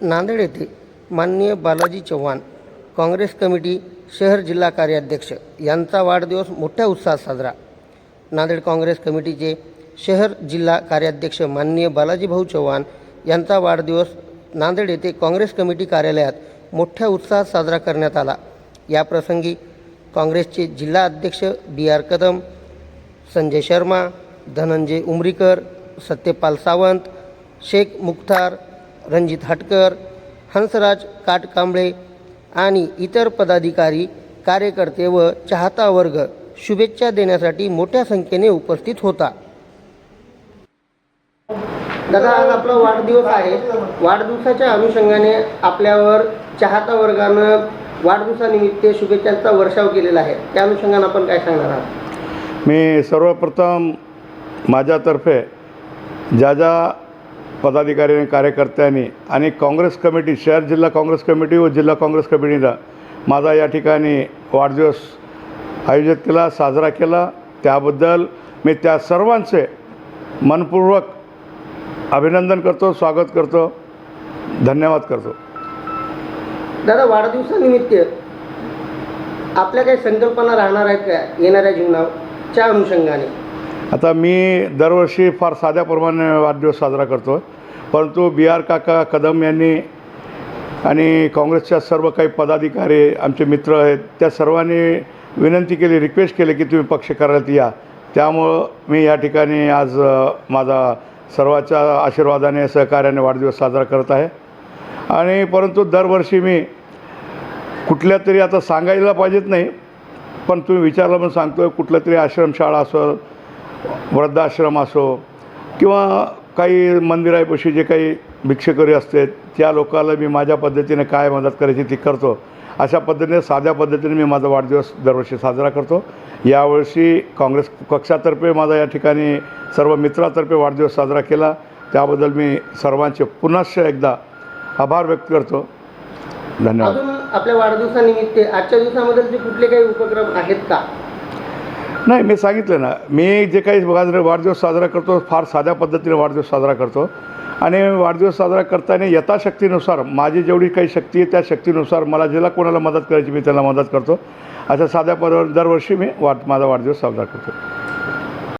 नांदेड येथे माननीय बालाजी चव्हाण काँग्रेस कमिटी शहर जिल्हा कार्याध्यक्ष यांचा वाढदिवस मोठ्या उत्साहात साजरा. नांदेड काँग्रेस कमिटीचे शहर जिल्हा कार्याध्यक्ष माननीय बालाजी भाऊ चव्हाण यांचा वाढदिवस नांदेड येथे काँग्रेस कमिटी कार्यालयात मोठ्या उत्साहात साजरा करण्यात आला. याप्रसंगी काँग्रेसचे जिल्हा अध्यक्ष बी आर कदम संजय शर्मा धनंजय उमरीकर सत्यपाल सावंत शेख मुख्तार रणजित हटकर हंसराज काटकांबळे आणि इतर पदाधिकारी कार्यकर्ते व चाहता वर्ग शुभेच्छा देण्यासाठी मोठ्या संख्येने उपस्थित होता. दादा आज आपला वाढदिवस आहे. वाढदिवसाच्या अनुषंगाने आपल्यावर चाहता वर्गानं वाढदिवसानिमित्त शुभेच्छांचा वर्षाव केलेला आहे. त्या अनुषंगानं आपण काय सांगणार आहात? मी सर्वप्रथम माझ्यातर्फे ज्या ज्या पदाधिकारी आणि कार्यकर्त्यांनी आणि काँग्रेस कमिटी शहर जिल्हा काँग्रेस कमिटी व जिल्हा काँग्रेस कमिटीनं माझा या ठिकाणी वाढदिवस आयोजित केला साजरा केला. त्याबद्दल मी त्या सर्वांचे मनपूर्वक अभिनंदन करतो स्वागत करतो धन्यवाद करतो. दादा वाढदिवसानिमित्त आपल्या काही संकल्पना राहणार आहेत का येणाऱ्या जीवनाच्या अनुषंगाने. आता मी दरवर्षी फार साध्याप्रमाणे वाढदिवस साजरा करतो परंतु बी आर काका कदम यांनी आणि काँग्रेसच्या सर्व काही पदाधिकारी आमचे मित्र आहेत त्या सर्वांनी विनंती केली रिक्वेस्ट केली की तुम्ही पक्ष करायला या. त्यामुळं मी या ठिकाणी आज माझा सर्वाच्या आशीर्वादाने सहकार्याने वाढदिवस साजरा करत आहे. आणि परंतु दरवर्षी मी कुठल्या तरी आता सांगायला पाहिजेत नाही पण तुम्ही विचारलं पण सांगतो कुठलं तरी आश्रमशाळा असं वृद्धाश्रम असो किंवा काही मंदिरापाशी जे काही भिक्षेकरी असते त्या लोकांना मी माझ्या पद्धतीने काय मदत करायची ती करतो. अशा पद्धतीने साध्या पद्धतीने मी माझा वाढदिवस दरवर्षी साजरा करतो. यावर्षी काँग्रेस पक्षातर्फे माझा या ठिकाणी सर्व मित्रातर्फे वाढदिवस साजरा केला. त्याबद्दल मी सर्वांचे पुनश्च एकदा आभार व्यक्त करतो. धन्यवाद. आपल्या वाढदिवसानिमित्त आजच्या दिवसामध्ये कुठले काही उपक्रम आहेत का? नाही मी सांगितलं ना मी जे काही वाढदिवस साजरा करतो फार साध्या पद्धतीने वाढदिवस साजरा करतो. आणि वाढदिवस साजरा करताना यथाशक्तीनुसार माझी जेवढी काही शक्ती आहे त्या शक्तीनुसार मला ज्याला कोणाला मदत करायची मी त्याला मदत करतो. अशा साध्या पदावर दरवर्षी मी वाढ माझा वाढदिवस साजरा करतो.